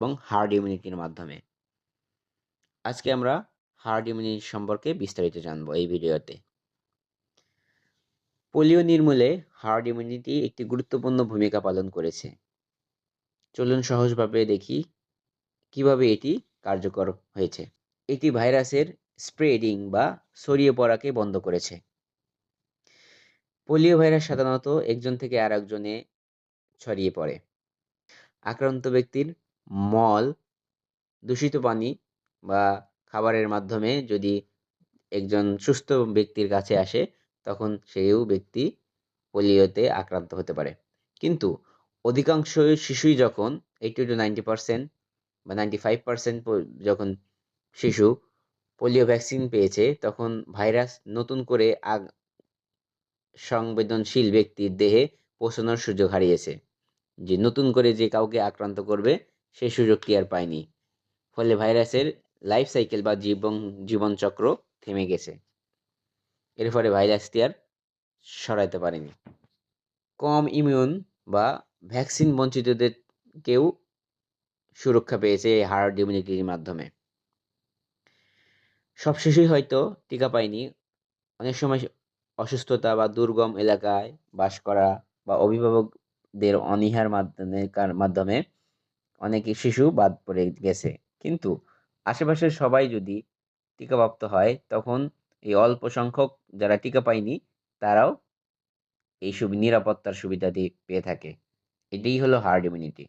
এবং হার্ড ইমিউনিটির মাধ্যমে। আজকে আমরা হার্ড ইমিউনিটি সম্পর্কে বিস্তারিত জানব এই ভিডিওতে। পোলিও নির্মূলে হার্ড ইমিউনিটি একটি গুরুত্বপূর্ণ ভূমিকা পালন করেছে। চলুন সহজভাবে দেখি কীভাবে এটি কার্যকর হয়েছে। এটি ভাইরাসের স্প্রেডিং বা ছড়িয়ে পড়াকে বন্ধ করেছে। পোলিও ভাইরাস সাধারণত একজন থেকে আর একজনে ছড়িয়ে পড়ে। আক্রান্ত ব্যক্তির মল, দূষিত পানি বা খাবারের মাধ্যমে যদি একজন সুস্থ ব্যক্তির কাছে আসে, তখন সেও ব্যক্তি পোলিওতে আক্রান্ত হতে পারে। কিন্তু অধিকাংশ শিশুই যখন এইটি টু নাইনটি পার্সেন্ট বা নাইনটি ফাইভ পার্সেন্ট যখন শিশু পোলিও ভ্যাকসিন পেয়েছে, তখন ভাইরাস নতুন করে আগ, সংবেদনশীল ব্যক্তির দেহে পৌঁছানোর সুযোগ হারিয়েছে। যে নতুন করে যে কাউকে আক্রান্ত করবে সেই সুযোগটি আর পায়নি। ফলে ভাইরাসের লাইফ সাইকেল বা জীবন, জীবনচক্র থেমে গেছে। এর ফলে ভাইরাসটি আর সরাইতে পারেনি। কম ইমিউন বা ভ্যাকসিন বঞ্চিতদেরকেও সুরক্ষা পেয়েছে এই হার্ড ইমিউনিটির মাধ্যমে। সব শিশুই হয়তো টিকা পায়নি। অনেক সময় অসুস্থতা বা দুর্গম এলাকায় বাস করা বা অভিভাবকদের অনীহার মাধ্যমে মাধ্যমে অনেক শিশু বাদ পড়ে গেছে। কিন্তু আশেপাশের সবাই যদি টিকাপ্রাপ্ত হয়, তখন এই অল্প সংখ্যক যারা টিকা পায়নি, তারাও এই নিরাপত্তার সুবিধাটি পেয়ে থাকে। এটাই হলো হার্ড ইমিউনিটি